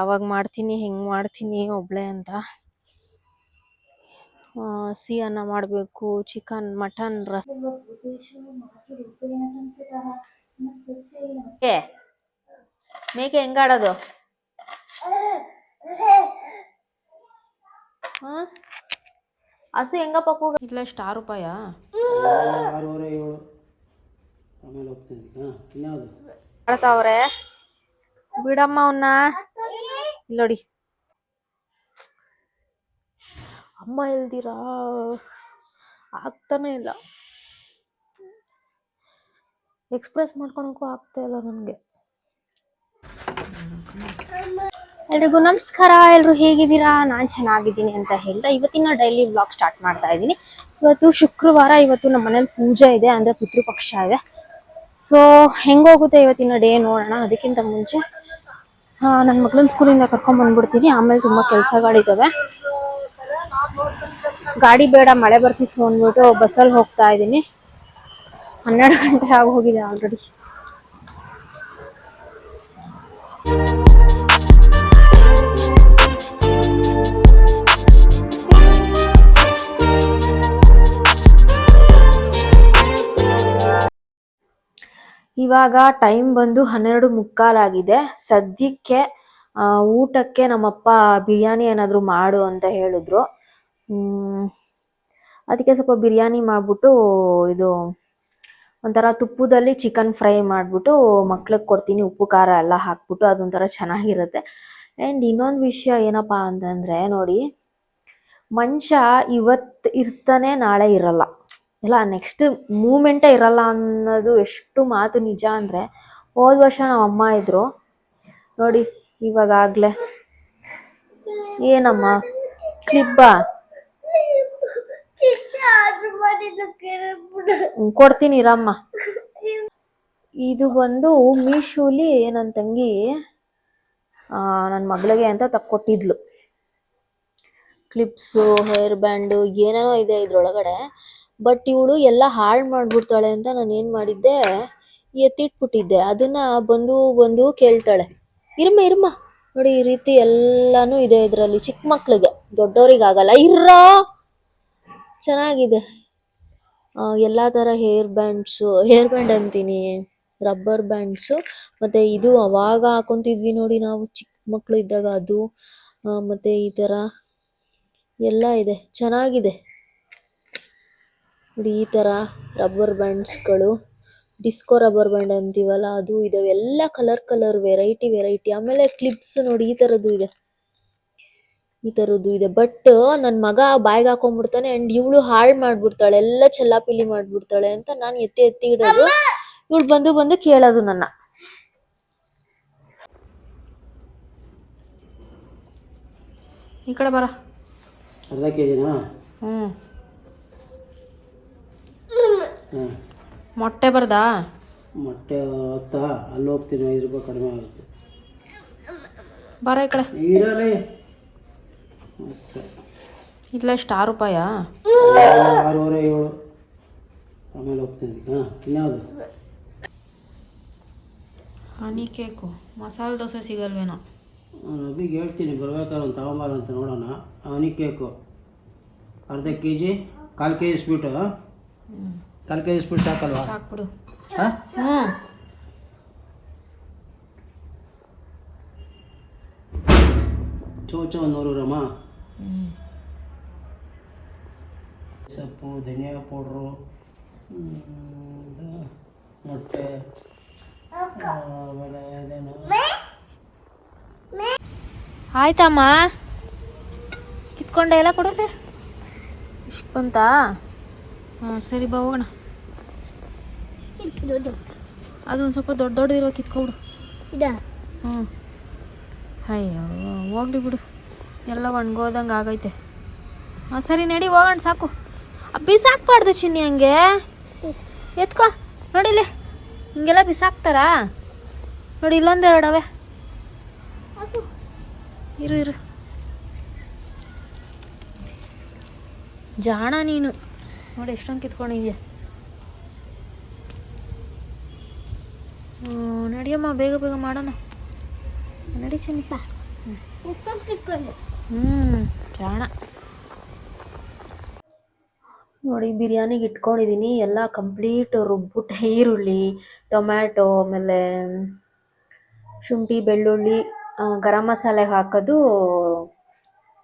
ಅವಾಗ ಮಾಡ್ತೀನಿ ಹೆಂಗೆ ಮಾಡ್ತೀನಿ ಒಬ್ಳೆ ಅಂತ. ಆ, ಸಿಹಿ ಅನ್ನ ಮಾಡಬೇಕು ಚಿಕನ್ ಮಟನ್ ರಸ. ಏ ಮೇಕೆ ಹೆಂಗಾಡೋದು ಹಾ ಹಸು ಹೆಂಗಪ್ಪ ಕೂಗ ಇಲ್ಲ ಎಷ್ಟು ಆರು ರೂಪಾಯ ಆಮೇಲೆ ಹೋಗ್ತೀನಿ ಬಿಡಮ್ಮ ಅವನ್ನ ನೋಡಿ ಅಮ್ಮ ಇಲ್ದಿರಾ ಆಗ್ತಾನೆ ಇಲ್ಲ. ಎಕ್ಸ್ಪ್ರೆಸ್ ಮಾಡ್ಕೊಳಕ್ಕೂ ಆಗ್ತಾ ಇಲ್ಲ ನನಗೆ. ಎಲ್ರಿಗೂ ನಮಸ್ಕಾರ. ಎಲ್ರು ಹೇಗಿದ್ದೀರಾ? ನಾನು ಚೆನ್ನಾಗಿದ್ದೀನಿ ಅಂತ ಹೇಳ್ತಾ ಇವತ್ತಿನ ಡೈಲಿ ವ್ಲಾಗ್ ಸ್ಟಾರ್ಟ್ ಮಾಡ್ತಾ ಇದ್ದೀನಿ. ಇವತ್ತು ಶುಕ್ರವಾರ ಇವತ್ತು ನಮ್ಮ ಮನೇಲಿ ಪೂಜೆ ಇದೆ, ಅಂದ್ರೆ ಪಿತೃಪಕ್ಷ ಇದೆ. ಸೊ ಹೆಂಗೋಗುತ್ತೆ ಇವತ್ತಿನ ಡೇ ನೋಡೋಣ? ಅದಕ್ಕಿಂತ ಮುಂಚೆ ನನ್ನ ಮಗಳನ್ನ ಸ್ಕೂಲಿಂದ ಕರ್ಕೊಂಡ್ ಬಂದ್ಬಿಡ್ತೀನಿ. ಆಮೇಲೆ ತುಂಬಾ ಕೆಲಸಗಳಿದ್ದಾವೆ ಗಾಡಿ ಬೇಡ, ಮಳೆ ಬರ್ತಿತ್ತು ಅಂದ್ಬಿಟ್ಟು ಬಸ್ಸಲ್ಲಿ ಹೋಗ್ತಾ ಇದ್ದೀನಿ. ಹನ್ನೆರಡು ಗಂಟೆ ಆಗಿ ಹೋಗಿದೆ ಆಲ್ರೆಡಿ ಇವಾಗ ಟೈಮ್ ಬಂದು ಹನ್ನೆರಡು ಮುಕ್ಕಾಲಾಗಿದೆ ಸದ್ಯಕ್ಕೆ ಊಟಕ್ಕೆ ನಮ್ಮಪ್ಪ ಬಿರಿಯಾನಿ ಏನಾದರೂ ಮಾಡು ಅಂತ ಹೇಳಿದ್ರು. ಅದಕ್ಕೆ ಸ್ವಲ್ಪ ಬಿರಿಯಾನಿ ಮಾಡಿಬಿಟ್ಟು ಇದು ಒಂಥರ ತುಪ್ಪದಲ್ಲಿ ಚಿಕನ್ ಫ್ರೈ ಮಾಡಿಬಿಟ್ಟು ಮಕ್ಳಿಗೆ ಕೊಡ್ತೀನಿ. ಉಪ್ಪು, ಖಾರ ಎಲ್ಲ ಹಾಕ್ಬಿಟ್ಟು ಅದೊಂಥರ ಚೆನ್ನಾಗಿರುತ್ತೆ. ಆ್ಯಂಡ್ ಇನ್ನೊಂದು ವಿಷಯ ಏನಪ್ಪ ಅಂತಂದರೆ ನೋಡಿ, ಮನುಷ್ಯ ಇವತ್ತು ಇರ್ತಾನೆ ನಾಳೆ ಇರಲ್ಲ. ಇಲ್ಲ ನೆಕ್ಸ್ಟ್ ಮೂಮೆಂಟೇ ಇರಲ್ಲ ಅನ್ನೋದು ಎಷ್ಟು ಮಾತು ನಿಜ ಅಂದರೆ, ಹೋದ ವರ್ಷ ನಮ್ಮ ಅಮ್ಮ ಇದ್ರು. ನೋಡಿ, ಇವಾಗಾಗಲೇ. ಏನಮ್ಮ? ಕ್ಲಿಬ್ಬಾ ಕೊಡ್ತೀನಿ, ಇರಮ್ಮ. ಇದು ಬಂದು ಮೀಶೋಲಿ ನನ್ನ ತಂಗಿ ನನ್ನ ಮಗಳಿಗೆ ಅಂತ ತಕ್ಕೊಟ್ಟಿದ್ಲು ಕ್ಲಿಪ್ಸು ಹೇರ್ ಬ್ಯಾಂಡು ಏನೇನೋ ಇದೆ ಇದ್ರೊಳಗಡೆ. ಬಟ್ ಇವಳು ಎಲ್ಲ ಹಾಳು ಮಾಡ್ಬಿಡ್ತಾಳೆ ಅಂತ ನಾನು ಏನು ಮಾಡಿದ್ದೆ? ಎತ್ತಿಟ್ಬಿಟ್ಟಿದ್ದೆ. ಅದನ್ನ ಬಂದು ಬಂದು ಕೇಳ್ತಾಳೆ. ಇರ್ಮ ಇರಮ್ಮ ನೋಡಿ, ಈ ರೀತಿ ಎಲ್ಲಾನು ಇದೆ ಇದರಲ್ಲಿ. ಚಿಕ್ಕ ಮಕ್ಳಿಗೆ. ದೊಡ್ಡವ್ರಿಗಾಗಲ್ಲ. ಇರ್ರೋ! ಚೆನ್ನಾಗಿದೆ. ಎಲ್ಲಾ ಥರ ಹೇರ್ ಬ್ಯಾಂಡ್ಸು ಹೇರ್ ಬ್ಯಾಂಡ್ ಅಂತೀನಿ. ರಬ್ಬರ್ ಬ್ಯಾಂಡ್ಸು ಮತ್ತೆ ಇದು ಅವಾಗ ಹಾಕೊತಿದ್ವಿ ನೋಡಿ ನಾವು. ಚಿಕ್ಕ ಮಕ್ಕಳು ಇದ್ದಾಗ ಅದು. ಮತ್ತೆ ಈ ಥರ ಎಲ್ಲ ಇದೆ. ಚೆನ್ನಾಗಿದೆ. ನೋಡಿ ಈ ತರ ರಬ್ಬರ್ ಬ್ಯಾಂಡ್ಸ್ಗಳು ಡಿಸ್ಕೋ ರಬ್ಬರ್ ಬ್ಯಾಂಡ್ ಅಂತೀವಲ್ಲ ಅದು ಇದಾವೆ ಎಲ್ಲ ಕಲರ್ ಕಲರ್ ವೆರೈಟಿ ವೆರೈಟಿ ಆಮೇಲೆ ಕ್ಲಿಪ್ಸ್ ನೋಡಿ ಈ ತರದ್ದು ಇದೆ. ಈ ತರದ್ದು ಇದೆ. ಬಟ್ ನನ್ನ ಮಗ ಬಾಯ್ಗೆ ಹಾಕೊಂಡ್ಬಿಡ್ತಾನೆ ಅಂಡ್ ಇವಳು ಹಾಳು ಮಾಡ್ಬಿಡ್ತಾಳೆ ಎಲ್ಲ ಚೆಲ್ಲಾಪಿಲ್ಲಿ ಮಾಡ್ಬಿಡ್ತಾಳೆ ಅಂತ ನಾನು ಎತ್ತಿ ಎತ್ತಿ ಇಡೋದು. ಇವಳು ಬಂದು ಬಂದು ಕೇಳೋದು ನನ್ನ. ಈ ಕಡೆ ಬರ. ಅರ್ಧ ಕೆ ಜಿನಾ ಹ್ಞೂ ಹಾಂ ಮೊಟ್ಟೆ ಬರ್ದಾ? ಮೊಟ್ಟೆ ಹೊತ್ತಾ ಅಲ್ಲಿ ಹೋಗ್ತೀನಿ ಐದು ರೂಪಾಯಿ ಕಡಿಮೆ ಆಗುತ್ತೆ. ಬರ ಈ ಕಡೆ. ಇರಲಿ. ಇಲ್ಲ ಎಷ್ಟು ಆರು ರೂಪಾಯಾ? ಆರೂವರೆ ಏಳು. ಆಮೇಲೆ ಹೋಗ್ತೀನಿ ಹಾಂ ಇನ್ಯಾವುದು? Honey cake. ಮಸಾಲೆ ದೋಸೆ ಸಿಗಲ್ವೇನೋ. ಅಭಿಗೆ ಹೇಳ್ತೀನಿ ಬರ್ಬೇಕಾದ್ರೆ ಒಂದು ತಗೊಂಬಾರ ಅಂತ ನೋಡೋಣ. Honey cake. ಅರ್ಧ ಕೆ ಜಿ ಕಾಲು ಕೆ ಜಿ ಸ್ವೀಟು. ಕಾಲು ಕೆ ಜಿ ಸ್ಪೂನ್ ಸಾಕಲ್ವಾ? ಸಾಕ್ಬಿಡು. ಹಾಂ? ಹ್ಞೂ ಚೌಚ ಒಂದು ನೂರು ಗ್ರಾಮ. ಸೊಪ್ಪು ಧನಿಯಾ ಪೌಡ್ರು ಮೊಟ್ಟೆ ಆಮೇಲೆ ಅದೇನು. ಆಯ್ತಮ್ಮ. ಕಿತ್ಕೊಂಡೆ ಎಲ್ಲ ಕೊಡೋದೆ ಇಷ್ಟು ಬಂತಾ? ಹಾಂ ಸರಿ ಬಾ ಹೋಗೋಣ. ಅದೊಂದು ಸ್ವಲ್ಪ ದೊಡ್ಡ ದೊಡ್ಡದಿರೋ ಕಿತ್ಕೊಬಿಡು. ಹ್ಞೂ. ಅಯ್ಯೋ ಹೋಗ್ಲಿ ಬಿಡು. ಎಲ್ಲ ಒಣಗೋದಂಗೆ ಆಗೈತೆ. ಹಾಂ ಸರಿ ನಡಿ ಹೋಗೋಣ ಸಾಕು. ಬಿಸಾಕ್ಬಾರ್ದು ಚಿನ್ನಿ ಹಂಗೆ. ಎತ್ಕೋ ನೋಡಿಲಿ ಹಿಂಗೆಲ್ಲ ಬಿಸಾಕ್ತಾರಾ? ನೋಡಿ ಇಲ್ಲೊಂದು ಎರಡವೆ ಇರು ಇರು. ಜಾಣ ನೀನು. ನೋಡಿ ಎಷ್ಟೊಂದು ಕಿತ್ಕೊಂಡಿದ್ಯಾ ಹ್ಞೂ ನಡಿಯಮ್ಮ ಬೇಗ ಬೇಗ ಮಾಡೋಣ. ನಡಿ ಚಿನ್ನಿ ಹ್ಮ್. ಪ್ರಾಣ ನೋಡಿ ಬಿರಿಯಾನಿಗೆ ಇಟ್ಕೊಂಡಿದ್ದೀನಿ ಎಲ್ಲ ಕಂಪ್ಲೀಟ್ ರುಬ್ಬಿಟ್ಟು ಈರುಳ್ಳಿ ಟೊಮ್ಯಾಟೊ ಆಮೇಲೆ ಶುಂಠಿ ಬೆಳ್ಳುಳ್ಳಿ ಗರಂ ಮಸಾಲೆಗೆ ಹಾಕೋದು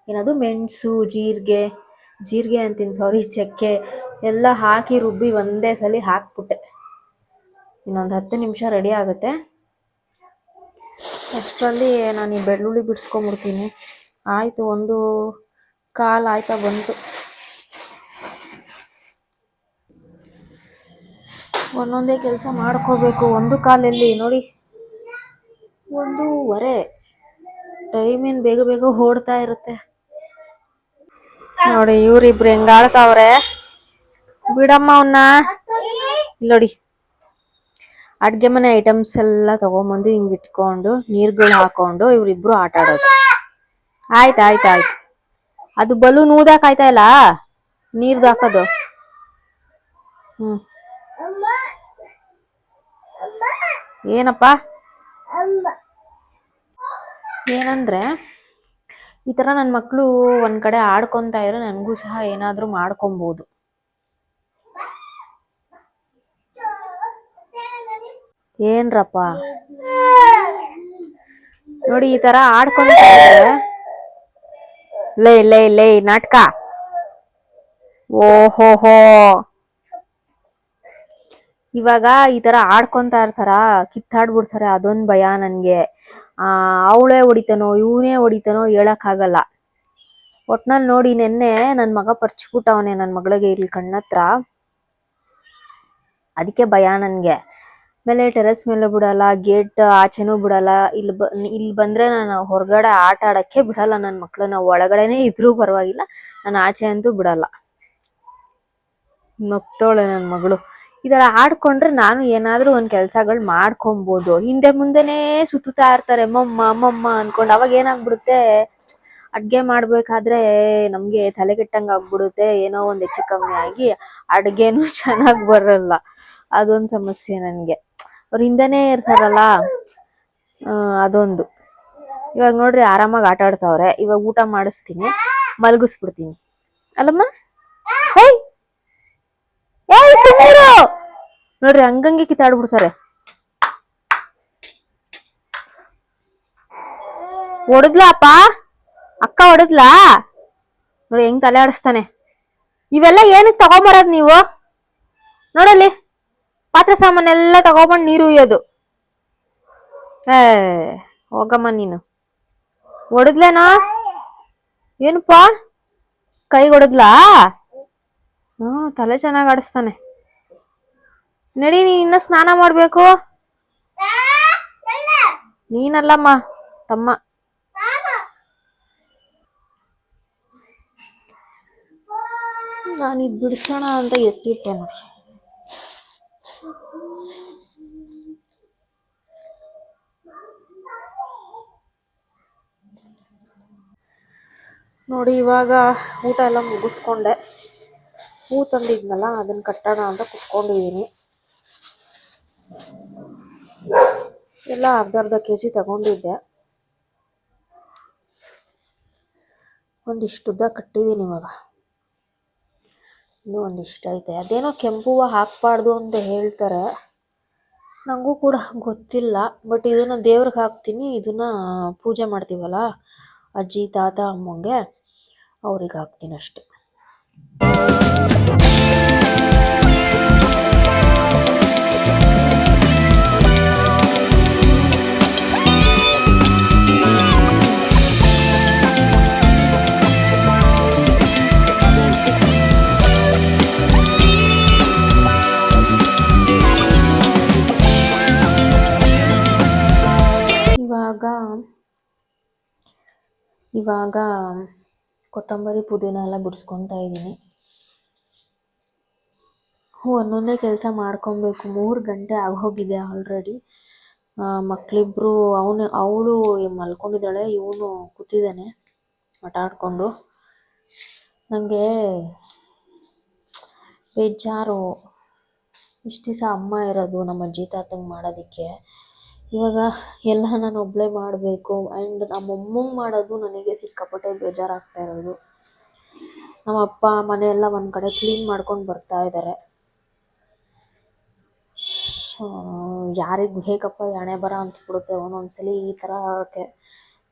ಏನದು ಮೆಣಸು ಜೀರಿಗೆ ಜೀರಿಗೆ ಅಂತೀನಿ ಸಾರಿ ಚಕ್ಕೆ ಎಲ್ಲ ಹಾಕಿ ರುಬ್ಬಿ ಒಂದೇ ಸಲ ಹಾಕ್ಬಿಟ್ಟೆ. ಇನ್ನೊಂದು ಹತ್ತು ನಿಮಿಷ ರೆಡಿ ಆಗುತ್ತೆ. ಅಷ್ಟರಲ್ಲಿ ನಾನು ಈ ಬೆಳ್ಳುಳ್ಳಿ ಬಿಡಿಸ್ಕೊಂಬಿಡ್ತೀನಿ ಆಯಿತು, ಒಂದು ಕಾಲು ಆಯ್ತಾ ಬಂತು. ಒಂದೊಂದೇ ಕೆಲಸ ಮಾಡ್ಕೋಬೇಕು, ಒಂದು ಕಾಲಲ್ಲಿ, ನೋಡಿ. ಒಂದೂವರೆ. ಟೈಮ್ ಏನು ಬೇಗ ಬೇಗ ಓಡ್ತಾ ಇರುತ್ತೆ. ನೋಡಿ, ಇವ್ರಿಬ್ರು ಹೆಂಗಾಳ್ತಾವ್ರೆ ಬಿಡಮ್ಮ ಅವನ್ನ ನೋಡಿ. ಅಡ್ಗೆ ಮನೆ ಐಟಮ್ಸ್ ಎಲ್ಲ ತಗೊಂಬಂದು ಹಿಂಗ್ ಇಟ್ಕೊಂಡು, ನೀರ್ಗಳು ಹಾಕೊಂಡು ಇವ್ರಿಬ್ರು ಆಟ ಆಡೋದು. ಆಯ್ತು ಆಯ್ತು ಆಯ್ತು. ಅದು ಬಲೂನ್ ಊದಾಕ್ ಆಯ್ತಾ ಇಲ್ಲ? ನೀರ್ದು ಹಾಕೋದು. ಹ್ಮ್. ಏನಪ್ಪ? ಏನಂದ್ರೆ ಈ ತರ ನನ್ನ ಮಕ್ಕಳು ಒಂದ್ ಕಡೆ ಆಡ್ಕೊಂತ ಇದ್ರೆ ನನಗೂ ಸಹ ಏನಾದ್ರೂ ಮಾಡ್ಕೊಬಹುದು ಏನ್ರಪ್ಪ? ನೋಡಿ ಈ ತರ ಆಡ್ಕೊಂತ ಇದ್ರೆ ಲೇ ಲೇ ಲೇ ನಾಟಕ. ಓಹೋಹೋ. ಇವಾಗ ಈ ತರ ಆಡ್ಕೊಂತ ಇರ್ತಾರ? ಕಿತ್ತಾಡ್ಬಿಡ್ತಾರೆ, ಅದೊಂದ್ ಭಯ ನನ್ಗೆ. ಅವಳೇ ಹೊಡಿತಾನೋ, ಇವನೇ ಹೊಡಿತಾನೋ ಹೇಳಕ್ಕಾಗಲ್ಲ. ಒಟ್ನಲ್ಲಿ ನೋಡಿ ನೆನ್ನೆ ನನ್ನ ಮಗ ಪರ್ಚ್ಬಿಟ್ಟವನೆ ನನ್ನ ಮಗಳಿಗೆ ಇಲ್ಲಿ ಕಣ್ಣತ್ರ. ಅದಕ್ಕೆ ಭಯ ನನಗೆ. ಆಮೇಲೆ ಟೆರೆಸ್ ಮೇಲೆ ಬಿಡಲ್ಲ ಗೇಟ್ ಆಚೆನೂ ಬಿಡಲ್ಲ. ಇಲ್ಲಿ ಬ, ಇಲ್ಲಿ ಬಂದ್ರೆ ನಾನು ಹೊರಗಡೆ ಆಟ ಆಡೋಕ್ಕೆ ಬಿಡಲ್ಲ ನನ್ನ ನಾವು ಒಳಗಡೆನೆ ಇದ್ರೂ ಪರವಾಗಿಲ್ಲ, ನಾನು ಆಚೆ ಅಂತೂ ಬಿಡಲ್ಲ. ಮಕ್ತೋಳೆ ನನ್ನ ಮಗಳು. ಇದರ ಆಡ್ಕೊಂಡ್ರೆ ನಾನು ಏನಾದ್ರೂ ಒಂದ್ ಕೆಲ್ಸಗಳು ಮಾಡ್ಕೊಬೋದು. ಹಿಂದೆ ಮುಂದೆನೇ ಸುತ್ತುತ್ತಾ ಇರ್ತಾರೆ, ಮಮ್ಮ ಮಮ್ಮ ಅನ್ಕೊಂಡು ಅವಾಗ ಏನಾಗ್ಬಿಡುತ್ತೆ? ಅಡ್ಗೆ ಮಾಡ್ಬೇಕಾದ್ರೆ ನಮ್ಗೆ ತಲೆ ಕೆಟ್ಟಂಗ್ ಆಗ್ಬಿಡುತ್ತೆ, ಏನೋ ಒಂದ್ ಹೆಚ್ಚು ಕಮ್ಮಿ ಆಗಿ ಅಡ್ಗೆನೂ ಚೆನ್ನಾಗ್ ಬರಲ್ಲ. ಅದೊಂದ್ ಸಮಸ್ಯೆ ನನ್ಗೆ. ಅವ್ರ ಹಿಂದೆನೇ ಇರ್ತಾರಲ್ಲ ಅದೊಂದು. ಇವಾಗ ನೋಡ್ರಿ ಆರಾಮಾಗಿ ಆಟ ಆಡ್ತಾವ್ರೆ ಇವಾಗ ಊಟ ಮಾಡಿಸ್ತೀನಿ, ಮಲಗಿಸ್ಬಿಡ್ತೀನಿ. ಅಲ್ಲಮ್ಮ? ಹೇಯ್! ಏಯ್ ಸುಮ್ನಿರು. ನೋಡ್ರಿ ಹಂಗಂಗೆ ಕಿತ್ತಾಡ್ಬಿಡ್ತಾರೆ ಬಿಡ್ತಾರೆ ಅಪ್ಪ ಅಕ್ಕ ಹೊಡೆದ್ಲಾ ನೋಡಿ ಹೆಂಗ್ ತಲೆ ಆಡಿಸ್ತಾನೆ. ಇವೆಲ್ಲ ಏನಕ್ಕೆ ತಗೊಂಬರೋದ್ ನೀವು? ನೋಡಲ್ಲಿ. ಪಾತ್ರೆ ಸಾಮಾನೆಲ್ಲ ತಗೊಂಬಂದು ನೀರು ಉಯ್ಯೋದು. ಏ, ಹೋಗಮ್ಮ ನೀನು. ಹೊಡೆದ್ಲೇನಾ ಏನಪ್ಪ? ಕೈಗೆ ಹೊಡೆದ್ಲಾ ಹ್ಮ್ ತಲೆ ಚೆನ್ನಾಗಿ ಆಡಿಸ್ತಾನೆ. ನಡಿ, ನೀನ್ ಇನ್ನ ಸ್ನಾನ ಮಾಡ್ಬೇಕು? ನೀನಲ್ಲಮ್ಮ, ತಮ್ಮ. ನಾನು ಇದು ಬಿಡಿಸೋಣ ಅಂತ ಎತ್ತಿಟ್ಟೆ ನೋಡಿ ನೋಡಿ, ಇವಾಗ ಊಟ ಎಲ್ಲ ಮುಗಿಸ್ಕೊಂಡೆ. ಹೂ ತಂದಿದ್ನಲ್ಲ, ಅದನ್ನ ಕಟ್ಟೋಣ ಅಂತ ಕುತ್ಕೊಂಡಿದ್ದೀನಿ ಎಲ್ಲ ಅರ್ಧ ಅರ್ಧ ಕೆ ಜಿ ತಗೊಂಡಿದ್ದೆ. ಒಂದಿಷ್ಟು ಉದ್ದ ಕಟ್ಟಿದ್ದೀನಿ ಇವಾಗ. ಇನ್ನೂ ಒಂದಿಷ್ಟು ಐತೆ. ಅದೇನೋ ಕೆಂಪು ಹೂವು ಹಾಕಬಾರ್ದು ಅಂತ ಹೇಳ್ತಾರೆ. ನನಗೂ ಕೂಡ ಗೊತ್ತಿಲ್ಲ, ಬಟ್ ಇದನ್ನು ದೇವ್ರಿಗೆ ಹಾಕ್ತೀನಿ, ಇದನ್ನು ಪೂಜೆ ಮಾಡ್ತೀವಲ್ಲ, ಅಜ್ಜಿ, ತಾತ, ಅಮ್ಮಂಗೆ, ಅವ್ರಿಗೆ ಹಾಕ್ತೀನಿ ಅಷ್ಟೆ. ಇವಾಗ ಇವಾಗ ಕೊತ್ತಂಬರಿ ಪುದೀನ ಎಲ್ಲ ಬಿಡಿಸ್ಕೊತಾ ಇದ್ದೀನಿ ಒಂದೊಂದೇ ಕೆಲಸ ಮಾಡ್ಕೊಬೇಕು. ಮೂರು ಗಂಟೆ ಆಗೋಗಿದೆ ಆಲ್ರೆಡಿ ಮಕ್ಕಳಿಬ್ರು ಅವನು, ಅವಳು ಮಲ್ಕೊಂಡಿದ್ದಾಳೆ, ಇವನು ಕೂತಿದ್ದಾನೆ ಆಟ ಆಡ್ಕೊಂಡು ನನಗೆ ಬೇಜಾರು. ಇಷ್ಟು ದಿವಸ ಅಮ್ಮ ಇರೋದು ನಮ್ಮ ಅಜ್ಜಿ ತಾತಂಗೆ ಮಾಡೋದಕ್ಕೆ. ಇವಾಗ ಎಲ್ಲ ನಾನು ಒಬ್ಬಳೇ ಮಾಡಬೇಕು. ಆ್ಯಂಡ್ ನಮ್ಮಮ್ಮಂಗೆ ಮಾಡೋದು ನನಗೆ ಸಿಕ್ಕಾಪಟ್ಟೆ ಬೇಜಾರಾಗ್ತಾ ಇರೋದು. ನಮ್ಮ ಅಪ್ಪ ಮನೆಯೆಲ್ಲ ಒಂದು ಕಡೆ ಕ್ಲೀನ್ ಮಾಡ್ಕೊಂಡು ಬರ್ತಾ ಇದ್ದಾರೆ ಯಾರಿಗೆ ಬೇಕಪ್ಪ ಎಣೆ ಬರ ಅನಿಸ್ಬಿಡುತ್ತೆ. ಒಂದೊಂದ್ಸಲಿ ಈ ಥರ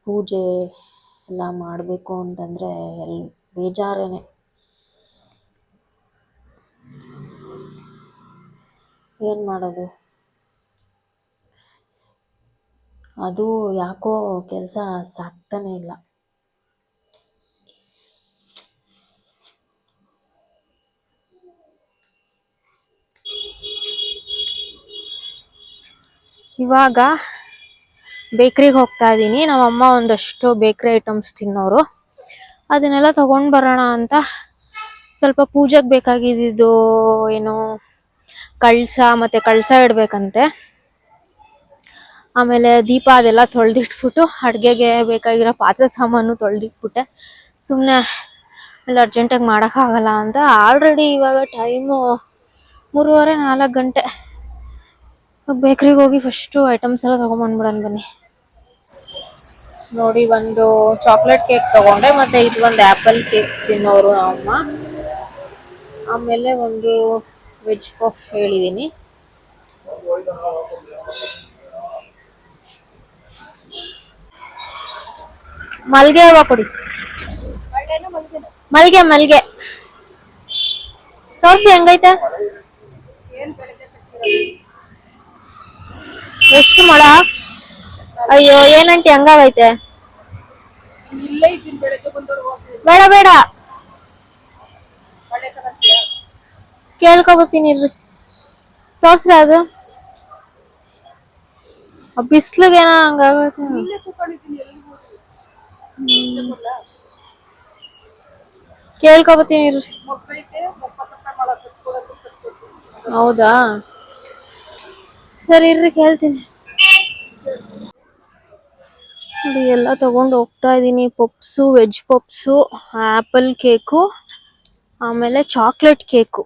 ಪೂಜೆ ಎಲ್ಲ ಮಾಡಬೇಕು ಅಂತಂದರೆ ಎಲ್, ಬೇಜಾರೇನೆ. ಏನು ಮಾಡೋದು? ಅದು ಯಾಕೋ ಕೆಲಸ ಸಾಕ್ತಾನೆ ಇಲ್ಲ. ಇವಾಗ ಬೇಕ್ರಿಗೆ ಹೋಗ್ತಾ ಇದ್ದೀನಿ ನಮ್ಮಮ್ಮ ಒಂದಷ್ಟು ಬೇಕ್ರಿ ಐಟಮ್ಸ್ ತಿನ್ನೋರು. ಅದನ್ನೆಲ್ಲ ತೊಗೊಂಡು ಬರೋಣ ಅಂತ ಸ್ವಲ್ಪ ಪೂಜೆಗೆ ಬೇಕಾಗಿದ್ದು ಏನು ಕಳಸ ಮತ್ತು ಕಳಸ ಇಡಬೇಕಂತೆ. ಆಮೇಲೆ ದೀಪ ಅದೆಲ್ಲ ತೊಳೆದಿಟ್ಬಿಟ್ಟು ಅಡುಗೆಗೆ ಬೇಕಾಗಿರೋ ಪಾತ್ರೆ ಸಾಮಾನು ತೊಳೆದಿಟ್ಬಿಟ್ಟೆ. ಸುಮ್ಮನೆ ಅಲ್ಲಿ ಅರ್ಜೆಂಟಾಗಿ ಮಾಡೋಕ್ಕಾಗಲ್ಲ ಅಂತ. ಆಲ್ರೆಡಿ ಇವಾಗ ಟೈಮು ಮೂರುವರೆ ನಾಲ್ಕು ಗಂಟೆ. ಬೇಕ್ರಿಗೆ ಹೋಗಿ ಫಸ್ಟು ಐಟಮ್ಸ್ ಎಲ್ಲ ತೊಗೊಂಬಂದ್ಬಿಡೋಣ ಬನ್ನಿ. ನೋಡಿ ಒಂದು ಚಾಕ್ಲೇಟ್ ಕೇಕ್ ತಗೊಂಡೆ, ಮತ್ತೆ ಇದು ಒಂದು ಆ್ಯಪಲ್ ಕೇಕ್ ತಿನ್ನೋರು ಅಮ್ಮ. ಆಮೇಲೆ ಒಂದು ವೆಜ್ ಪಫ್ ಹೇಳಿದ್ದೀನಿ ಮಲ್ಗೆ ಹೂವ ಕೊಡಿ. ಮಲ್ಗೆ ಮಲ್ಗೆ. ತೋರಿಸಿ ಹೆಂಗೈತೆ? ಎಷ್ಟು ಮೊಳ? ಅಯ್ಯೋ ಏನಂಟಿ ಹಂಗಾಗೈತೆ? ಬೇಡ ಬೇಡ. ಕೇಳ್ಕೊಬತ್ತೀನಿ ಇಲ್ರಿ ತೋರ್ಸ್ರಿ ಅದು. ಬಿಸ್ಲಿಗೇನ ಹಂಗಾಗೈತೆ. ಕೇಳ್ಕೊಬತ್ತೀನಿ ಇರ್ರಿ. ಹೌದಾ? ಸರಿ ಇರ್ರಿ, ಕೇಳ್ತೀನಿ. ನೋಡಿ, ಎಲ್ಲ ತಗೊಂಡು ಹೋಗ್ತಾ ಇದ್ದೀನಿ. Puffs, veg puffs apple cake, ಆಮೇಲೆ ಚಾಕ್ಲೇಟ್ ಕೇಕು.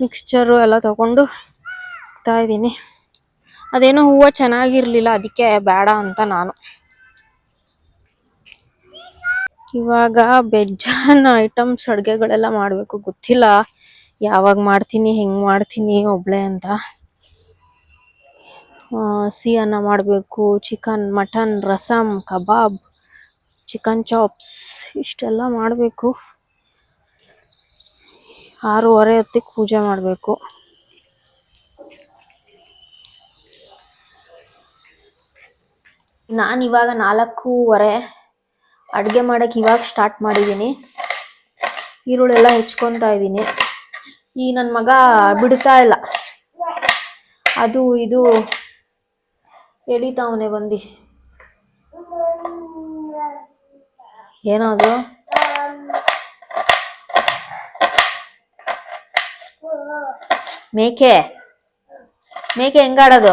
ಮಿಕ್ಸ್ಚರು ಎಲ್ಲ ತಗೊಂಡು ಹೋಗ್ತಾ ಇದ್ದೀನಿ. ಅದೇನೋ ಹೂವು ಚೆನ್ನಾಗಿರಲಿಲ್ಲ, ಅದಕ್ಕೆ ಬೇಡ ಅಂತ ನಾನು. ಇವಾಗ ಬೆಜ್ಜಾನ ಐಟಮ್ಸ್ ಅಡುಗೆಗಳೆಲ್ಲ ಮಾಡಬೇಕು, ಗೊತ್ತಿಲ್ಲ. ಯಾವಾಗ ಮಾಡ್ತೀನಿ, ಹೆಂಗೆ ಮಾಡ್ತೀನಿ, ಒಬ್ಳೆ ಅಂತ. ಆ, ಸಿಹಿ ಅನ್ನ ಮಾಡಬೇಕು ಚಿಕನ್ ಮಟನ್ ರಸಮ್ ಕಬಾಬ್ ಚಿಕನ್ ಚಾಪ್ಸ್ ಇಷ್ಟೆಲ್ಲ ಮಾಡಬೇಕು. ಆರೂವರೆ ಹೊತ್ತಿಗೆ ಪೂಜೆ ಮಾಡಬೇಕು. ನಾನು ಇವಾಗ ನಾಲ್ಕೂವರೆ ಅಡುಗೆ ಮಾಡಕ್ಕೆ ಇವಾಗ ಸ್ಟಾರ್ಟ್ ಮಾಡಿದ್ದೀನಿ ಈರುಳ್ಳೆಲ್ಲ ಹೆಚ್ಕೊತಾ ಇದ್ದೀನಿ ಈ ನನ್ನ ಮಗ ಬಿಡ್ತಾ ಇಲ್ಲ. ಅದು ಇದು ಎಳಿತಾವನೆ ಬಂದು. ಏನೋ ಅದು ಮೇಕೆ ಮೇಕೆ ಹೆಂಗಾಡೋದು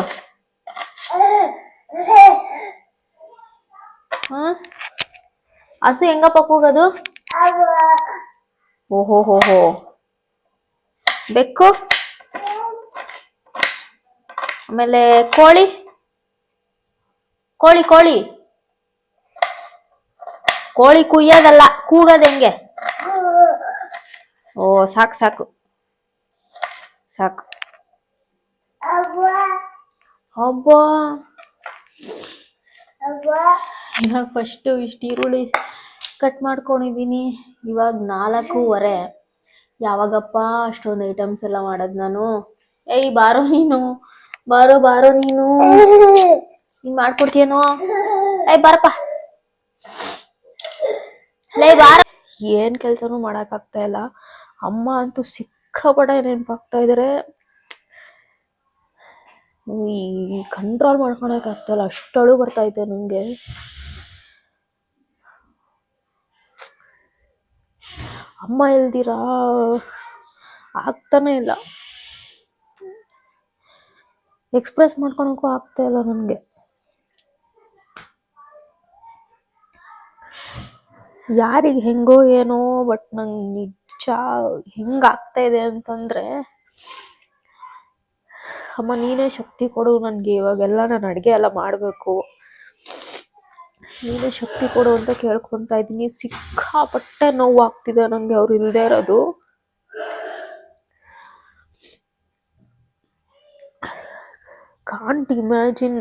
ಹಸು ಹೆಂಗಪ್ಪ ಕೂಗೋದು? ಓಹೋ, ಹೋ ಹೋ. ಬೆಕ್ಕು? ಆಮೇಲೆ ಕೋಳಿ? ಕೋಳಿ ಕೋಳಿ. ಕೋಳಿ ಕುಯ್ಯೋದಲ್ಲ, ಕೂಗೋದು ಹೆಂಗೆ? ಓ, ಸಾಕು ಸಾಕು. ಸಾಕು. ಹಬ್ಬ. ಇವಾಗ ಫಸ್ಟು ಇಷ್ಟು ಈರುಳ್ಳಿ ಕಟ್ ಮಾಡ್ಕೊಂಡಿದ್ದೀನಿ ಇವಾಗ ನಾಲ್ಕೂವರೆ. ಯಾವಾಗಪ್ಪ ಅಷ್ಟೊಂದು ಐಟಮ್ಸ್ ಎಲ್ಲ ಮಾಡೋದು ನಾನು. ಏಯ್, ಬಾರೋ ನೀನು. ಬಾರೋ ಬಾರೋ ನೀನು. ನೀನ್ ಮಾಡ್ಕೊಡ್ತೀಯೇನೋ ಏಯ್, ಬಾರಪ್ಪ. ಲೈ, ಬಾರ. ಏನ್ ಕೆಲ್ಸನೂ ಮಾಡಕ್ಕಾಗ್ತಾ ಇಲ್ಲ. ಅಮ್ಮ ಅಂತೂ ಸಿಕ್ಕಾಪಟ್ಟೆ ನೆನಪಾಗ್ತಾ ಇದಾರೆ. ಕಂಟ್ರೋಲ್ ಮಾಡ್ಕೊಳಕ್ ಆಗ್ತಾ ಇಲ್ಲ. ಅಷ್ಟಳು ಬರ್ತಾ ಇದೆ ನಂಗೆ. ಅಮ್ಮ ಇಲ್ದಿರಾ ಆಗ್ತಾನೆ ಇಲ್ಲ. ಎಕ್ಸ್ಪ್ರೆಸ್ ಮಾಡ್ಕೊಳಕ್ಕೂ ಆಗ್ತಾ ಇಲ್ಲ ನನಗೆ ಯಾರಿಗೆ ಹೆಂಗೋ ಏನೋ ಬಟ್ ನಂಗೆ ನಿಜ ಹೆಂಗಾಗ್ತಾ ಇದೆ ಅಂತಂದ್ರೆ, ಅಮ್ಮ ನೀನೇ ಶಕ್ತಿ ಕೊಡು, ನನಗೆ ಇವಾಗೆಲ್ಲ ನಾನು ಅಡುಗೆ ಎಲ್ಲ ಮಾಡಬೇಕು. ನೀನೇ ಶಕ್ತಿ ಕೊಡು ಅಂತ ಕೇಳ್ಕೊತಾ ಇದ್ದೀನಿ. ಸಿಕ್ಕಾಪಟ್ಟೆ ನೋವು ಆಗ್ತಿದೆ ನನಗೆ ಅವ್ರು ಇಲ್ಲದೆ ಇರೋದು. ಕಾಂಟ್ ಇಮ್ಯಾಜಿನ್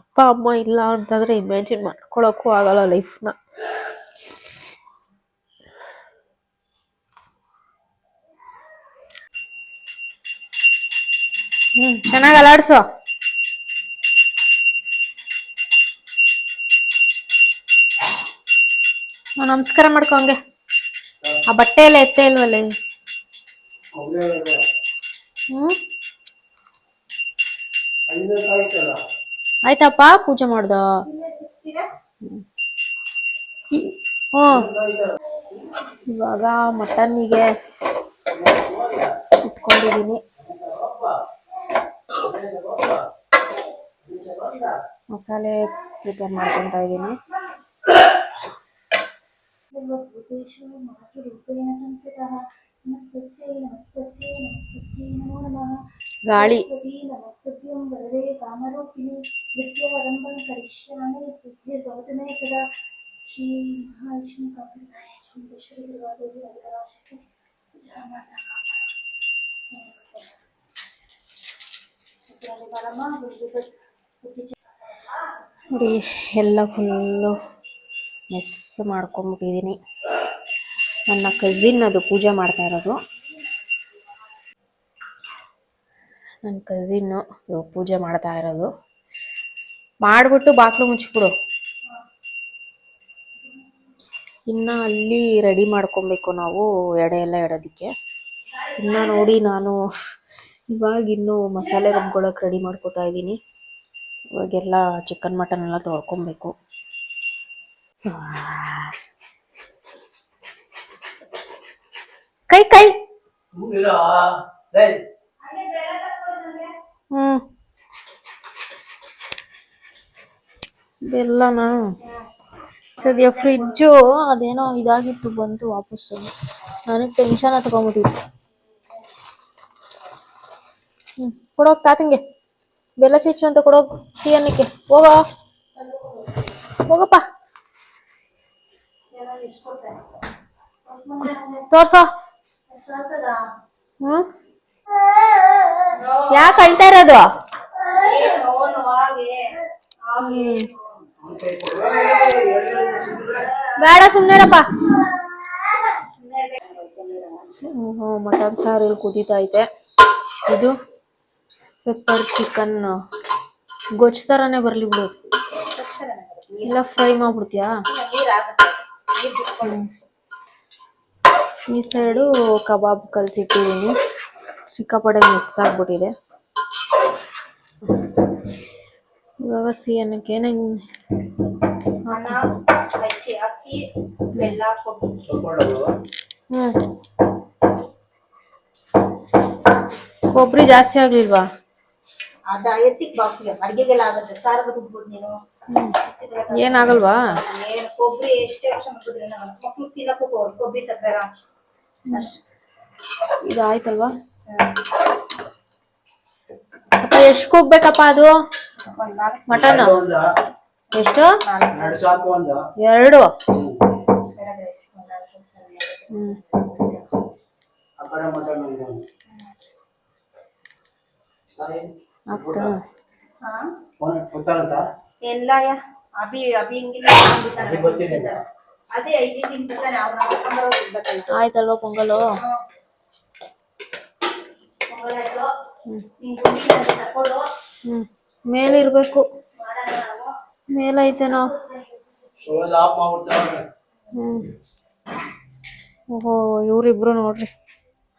ಅಪ್ಪ, ಅಮ್ಮ ಇಲ್ಲ ಅಂತಂದ್ರೆ ಇಮ್ಯಾಜಿನ್ ಮಾಡ್ಕೊಳಕ್ಕೂ ಆಗಲ್ಲ ಲೈಫ್ನ ಚೆನ್ನಾಗಿ ಅಲಾಡ್ಸು ಹ್ಮ್, ನಮಸ್ಕಾರ ಮಾಡ್ಕೋ ಹಂಗೆ. ಆ ಬಟ್ಟೆ ಎಲ್ಲ ಎತ್ತೆ ಇಲ್ವಲ್ಲ? ಹ್ಮ್? ಆಯ್ತಪ್ಪ ಪೂಜೆ ಮಾಡ್ದ? ಇವಾಗ ಮಟನ್ನಿಗೆ ಇಟ್ಕೊಂಡಿದೀನಿ ಮಸಾಲೆ ಪ್ರಿಪೇರ್ ಮಾಡ್ಕೊತಾ ಇದ್ದೀನಿ ಭೂತೇಶ್ವರ ಮಾತು ರೂಪೇಣ ಸಂಸ್ಥಿತಃ ನಮಸ್ತಸ್ಯೈ ನಮಸ್ತಸ್ಯೈ ನಮಸ್ತಸ್ಯೈ ನಮೋ ನಮಃ ಗಾಳಿ ನಮಸ್ತುಭ್ಯಂ ವರದೆ ಕಾಮರೂಪಿಣಿ ವಿದ್ಯಾರಂಭಂ ಕರಿಷ್ಯಾಮಿ ಸಿದ್ಧಿ ಭವತು ಮೇ ಸದಾ ಶ್ರೀ ಮಹಾಲಕ್ಷ್ಮಿ ಕಾಪುರಾಯ ಚಂದ್ರೇಶ್ವರಿ ದುರ್ಗಾದೇವಿ ಅಗರಾಶಕ್ತಿ ಜಯ ಮಾತಾ ನೋಡಿ, ಎಲ್ಲ ಫುಲ್ಲು ಮೆಸ್ ಮಾಡ್ಕೊಂಬಿಟ್ಟಿದ್ದೀನಿ ನನ್ನ ಕಸಿನ್ ಅದು ಪೂಜೆ ಮಾಡ್ತಾ ಇರೋದು. ನನ್ನ ಇವಾಗ ಪೂಜೆ ಮಾಡ್ತಾ ಇರೋದು. ಮಾಡಿಬಿಟ್ಟು ಬಾಕ್ಲು ಮುಚ್ಚಿಬಿಡು. ಇನ್ನು ಅಲ್ಲಿ ರೆಡಿ ಮಾಡ್ಕೊಬೇಕು ನಾವು ಎಡೆ ಎಲ್ಲ ಇಡೋದಕ್ಕೆ ಇನ್ನು ನೋಡಿ ನಾನು ಇವಾಗ ಇನ್ನು ಮಸಾಲೆ ರುಬ್ಕೊಳ್ಳೋಕೆ ರೆಡಿ ಮಾಡ್ಕೊತಾ ಇದ್ದೀನಿ. ಇವಾಗೆಲ್ಲ ಚಿಕನ್ ಮಟನ್ ಎಲ್ಲ ತೊಳ್ಕೊಬೇಕು. ಕೈ ಕೈ. ಹ್ಮ್. ನಾನು ಸದ್ಯ ಫ್ರಿಜ್ಜು ಅದೇನೋ ಇದಾಗಿತ್ತು ಬಂತು ವಾಪಸ್ಸು. ನನಗೆ ಟೆನ್ಷನ್ ತಗೊಂಬಿಟ್ಟಿತ್ತು ಹ್ಮ್ ಕೊಡೋಗ್ ತಾತಂಗೆ. ಬೆಲ್ಲ ಚೀಚು ಅಂತ ಕೊಡೋಗ್ ಸಿಯನ್ನಕ್ಕೆ ಹೋಗೋ. ಹೋಗಪ್ಪ. ತೋರ್ಸೋ. ಹ್ಮ್? ಯಾಕೆ ಅಳ್ತಾ ಇರೋದು. ಬೇಡ ಸುಮ್ನೆರಪ್ಪ. ಮಟನ್ ಸಾರು ಇಲ್ಲಿ ಕುದೀತಾ ಐತೆ. ಇದು ಪೆಪ್ಪರ್ ಚಿಕನ್ ಗೊಜ್ಜು ಥರನೇ ಬರಲಿ ಬಿಡು. ಇಲ್ಲ ಫ್ರೈ ಮಾಡ್ಬಿಡ್ತೀಯಾ. ಈ ಸೈಡು ಕಬಾಬ್ ಕಲಸಿಟ್ಟಿದ್ದೀನಿ ಸಿಕ್ಕಾಪಟ್ಟೆ ಮಿಸ್ ಆಗ್ಬಿಟ್ಟಿದೆ. ಇವಾಗ ಸಿ ಏನೇನು ಅನ್ನ ಹಚ್ಚಿ ಅಕ್ಕಿ ಬೆಲ್ಲ ಕೊಬ್ಬರಿ ಹ್ಞೂ ಕೊಬ್ಬರಿ ಜಾಸ್ತಿ ಆಗ್ಲಿಲ್ವಾ? ಅದ ಎತ್ತಿಕ್ ಬಾಕ್ಸ್ಗೆ ಅಡ್ಗೆಗೆಲ್ಲ ಆಗುತ್ತೆ ಸಾರು ಬದುಕ್ಬೋದು ನೀನು. ಏನಾಗಲ್ವಾ? ಏನು ಕೊಬ್ಬರಿ ಎಷ್ಟೇ ವರ್ಷ ಮುಗಿದ್ರೆ ಮಕ್ಳು ತಿನ್ನಕ್ಕೂ ಕೊಬ್ಬರಿ ಸಕ್ಕರೆ ಅಷ್ಟು. ಇದಾಯ್ತಲ್ವಾ? ಅಪ್ಪ ಎಷ್ಟು ಕೂಗ್ಬೇಕಪ್ಪ ಅದು? ಒಂದ್ ನಾಲ್ಕು. ಮಟನ್? ಎಷ್ಟು? ಎರಡು ಸಾಕು ಒಂದು? ಎರಡು. ಕೆಳಗಡೆ ಒಂದ್ ನಾಲ್ಕು ಸರಿ ಆಗುತ್ತೆ. ಹ್ಮ್. ಆ ಕಡೆ ಮಾತಾಡೋಣ ಸರಿ. ಎಲ್ಲ ಯ- ಅಭಿ ಅಭಿ ಹಿಂಗಿಲ್ಲ. ಅದೇ ಐದು ತಿಂತಾನೆ ಅವ್ನ ಕರ್ಕೊಂಡು ಹೋಗಿ ಆಯ್ತಲ್ವಾ ಪೊಂಗಲು? ನಾವು. ಶೋಲ್ ಆಫ್ ಮಾಡ್ಬಿಡ್ತಾರೆ ಹ್ಮ್. ಓಹೋ ಇವ್ರಿಬ್ರು ನೋಡ್ರಿ.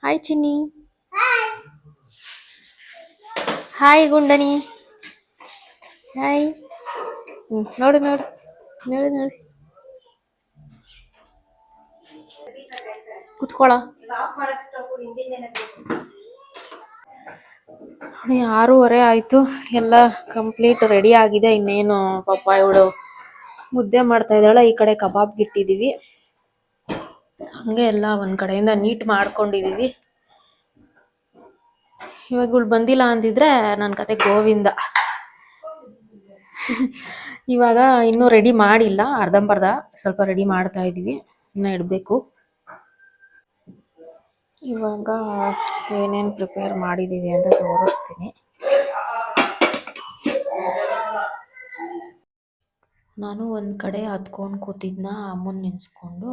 ಹಾಯ್ ಚಿನ್ನಿ. ಹಾಯ್ ಗುಂಡನಿ ಹಾಯ್ ನೋಡು ನೋಡಿ ನೋಡಿ. ನೋಡು ನೋಡಿ. ಕುತ್ಕೊಳ. ಈಗ ಆಫ್ ಮಾಡಕ್ ಸ್ಟವ್ ಹಿಂದಿನ ನೋಡಿ ಆರೂವರೆ ಆಯ್ತು. ಎಲ್ಲ ಕಂಪ್ಲೀಟ್ ರೆಡಿ ಆಗಿದೆ. ಇನ್ನೇನು ಪಾಪ ಇವಳು ಮುದ್ದೆ ಮಾಡ್ತಾ ಇದ್ದಾಳೆ. ಈ ಕಡೆ ಕಬಾಬ್ ಗಿಟ್ಟಿದೀವಿ ಹಂಗೆ ಎಲ್ಲ ಒಂದ್ ಕಡೆಯಿಂದ ನೀಟ್ ಮಾಡ್ಕೊಂಡಿದೀವಿ ಇವಾಗ ಇವಳು ಬಂದಿಲ್ಲ ಅಂದಿದ್ರೆ ನನ್ನ ಕತೆ ಗೋವಿಂದ. ಇವಾಗ ಇನ್ನೂ ರೆಡಿ ಮಾಡಿಲ್ಲ, ಅರ್ಧಂಬರ್ಧ ಸ್ವಲ್ಪ ರೆಡಿ ಮಾಡ್ತಾ ಇದ್ದೀವಿ, ಇನ್ನೂ ಇಡಬೇಕು. ಇವಾಗ ಏನೇನು ಪ್ರಿಪೇರ್ ಮಾಡಿದ್ದೀವಿ ಅಂತ ತೋರಿಸ್ತೀನಿ. ನಾನು ಒಂದು ಕಡೆ ಹತ್ಕೊಂಡು ಕೂತಿದ್ನ, ಅಮ್ಮನ ನೆನೆಸ್ಕೊಂಡು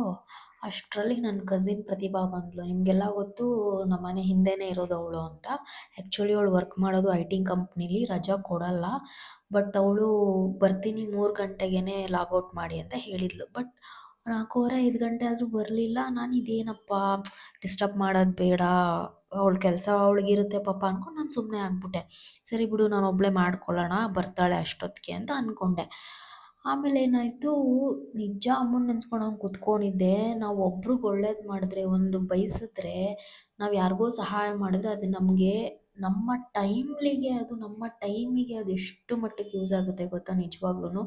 ಅಷ್ಟರಲ್ಲಿ ನನ್ನ ಕಸಿನ್ ಪ್ರತಿಭಾ ಬಂದ್ಲು. ನಿಮಗೆಲ್ಲ ಗೊತ್ತು ನಮ್ಮ ಮನೆ ಹಿಂದೆನೇ ಇರೋದು ಅವಳು ಅಂತ. ಆ್ಯಕ್ಚುಲಿ ಅವಳು ವರ್ಕ್ ಮಾಡೋದು ಐ ಟಿ ಕಂಪ್ನಿಲಿ ರಜಾ ಕೊಡಲ್ಲ. ಬಟ್ ಅವಳು ಬರ್ತೀನಿ ಮೂರು ಗಂಟೆಗೇ ಲಾಗೌಟ್ ಮಾಡಿ ಅಂತ ಹೇಳಿದ್ಲು. ಬಟ್ ನಾಲ್ಕೂವರೆ, ಐದು ಗಂಟೆ ಆದರೂ ಬರಲಿಲ್ಲ. ನಾನು ಇದೇನಪ್ಪ ಡಿಸ್ಟರ್ಬ್ ಮಾಡೋದು ಬೇಡ. ಅವಳ ಕೆಲಸ ಅವಳಿಗಿರುತ್ತೆ ಪಾಪ ಅಂದ್ಕೊಂಡು ನಾನು ಸುಮ್ಮನೆ ಆಗ್ಬಿಟ್ಟೆ. ಸರಿ ಬಿಡು, ನಾನು ಒಬ್ಬಳೇ ಮಾಡ್ಕೊಳ್ಳೋಣ, ಬರ್ತಾಳೆ ಅಷ್ಟೊತ್ತಿಗೆ ಅಂತ ಅಂದ್ಕೊಂಡೆ ಆಮೇಲೆ ಏನಾಯಿತು, ನಿಜ ಅಮ್ಮನ ನೆನ್ಸ್ಕೊಂಡು ಹಂಗೆ ಕುತ್ಕೊಂಡಿದ್ದೆ. ನಾವು ಒಬ್ರಿಗೆ ಒಳ್ಳೇದು ಮಾಡಿದ್ರೆ, ಒಂದು ಬಯಸಿದ್ರೆ ನಾವು ಯಾರಿಗೋ ಸಹಾಯ ಮಾಡಿದ್ರೆ ಅದು ನಮಗೆ, ನಮ್ಮ ಟೈಮ್ಲಿಗೆ ಅದು, ನಮ್ಮ ಟೈಮಿಗೆ ಅದು ಎಷ್ಟು ಮಟ್ಟಕ್ಕೆ ಯೂಸ್ ಆಗುತ್ತೆ ಗೊತ್ತಾ ನಿಜವಾಗ್ಲೂ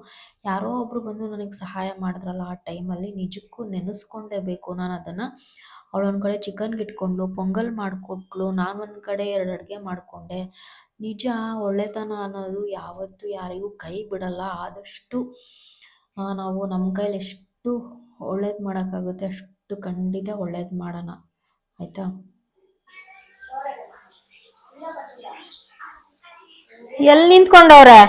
ಯಾರೋ ಒಬ್ಬರು ಬಂದು ನನಗೆ ಸಹಾಯ ಮಾಡಿದ್ರಲ್ಲ ಆ ಟೈಮಲ್ಲಿ, ನಿಜಕ್ಕೂ ನೆನೆಸ್ಕೊಂಡೇ ಬೇಕು ನಾನು ಅದನ್ನು. ಅವಳು ಒಂದು ಕಡೆ ಚಿಕನ್ ಇಟ್ಕೊಂಡ್ಳು ಪೊಂಗಲ್ ಮಾಡಿಕೊಟ್ಳು ನಾನು ಒಂದು ಕಡೆ ಎರಡು ಅಡುಗೆ ಮಾಡ್ಕೊಂಡೆ. ನಿಜ ಒಳ್ಳೆತನ ಅನ್ನೋದು ಯಾವತ್ತೂ ಯಾರಿಗೂ ಕೈ ಬಿಡಲ್ಲ. ಆದಷ್ಟು ನಾವು ನಮ್ಮ ಕೈಲಿ ಎಷ್ಟು ಒಳ್ಳೇದು ಮಾಡೋಕ್ಕಾಗುತ್ತೆ ಅಷ್ಟು ಖಂಡಿತ ಒಳ್ಳೇದು ಮಾಡೋಣ. ಆಯಿತಾ? ಎಲ್ಲಿ ನಿಂತ್ಕೊಂಡವ್ರೆ?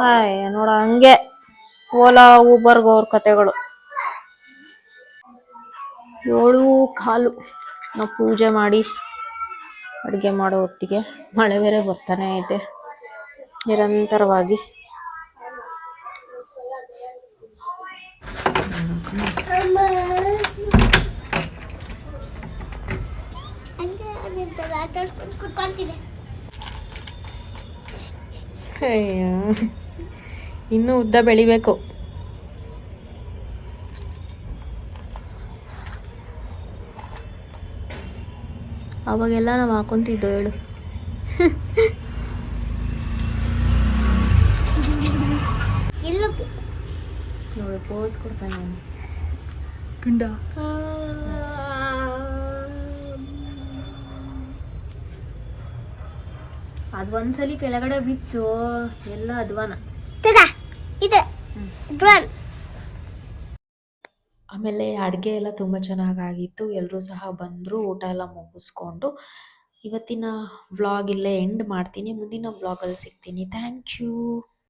ಹಾಯ್ ನೋಡ ಹಂಗೆ ಓಲಾ ಊಬರ್ಗ್ ಅವ್ರ ಕತೆಗಳು. ಏಳು ಕಾಲು. ನಾವು ಪೂಜೆ ಮಾಡಿ ಅಡುಗೆ ಮಾಡೋ ಹೊತ್ತಿಗೆ ಮಳೆ ಬೇರೆ ಬರ್ತಾನೆ ಐತೆ ನಿರಂತರವಾಗಿ. ಅಯ್ಯೋ. ಇನ್ನೂ ಉದ್ದ ಬೆಳಿಬೇಕು. ಅವಾಗೆಲ್ಲ ನಾವು ಹಾಕೊಂತಿದ್ದೋ ಹೇಳು. ನೋಡಿ ಪೋಸ್ ಕೊಡ್ತಾನೆ ನಾನು. ಗುಂಡ. ಅದು ಒಂದ್ಸಲಿ ಕೆಳಗಡೆ ಬಿತ್ತು ಎಲ್ಲ ಅಧ್ವಾನ ಆಮೇಲೆ ಅಡುಗೆ ಎಲ್ಲ ತುಂಬ ಚೆನ್ನಾಗಾಗಿತ್ತು. ಎಲ್ಲರೂ ಸಹ ಬಂದರು, ಊಟ ಎಲ್ಲ ಮುಗಿಸ್ಕೊಂಡು. ಇವತ್ತಿನ ವ್ಲಾಗ್ ಇಲ್ಲೇ ಎಂಡ್ ಮಾಡ್ತೀನಿ. ಮುಂದಿನ ವ್ಲಾಗಲ್ಲಿ ಸಿಗ್ತೀನಿ. Thank you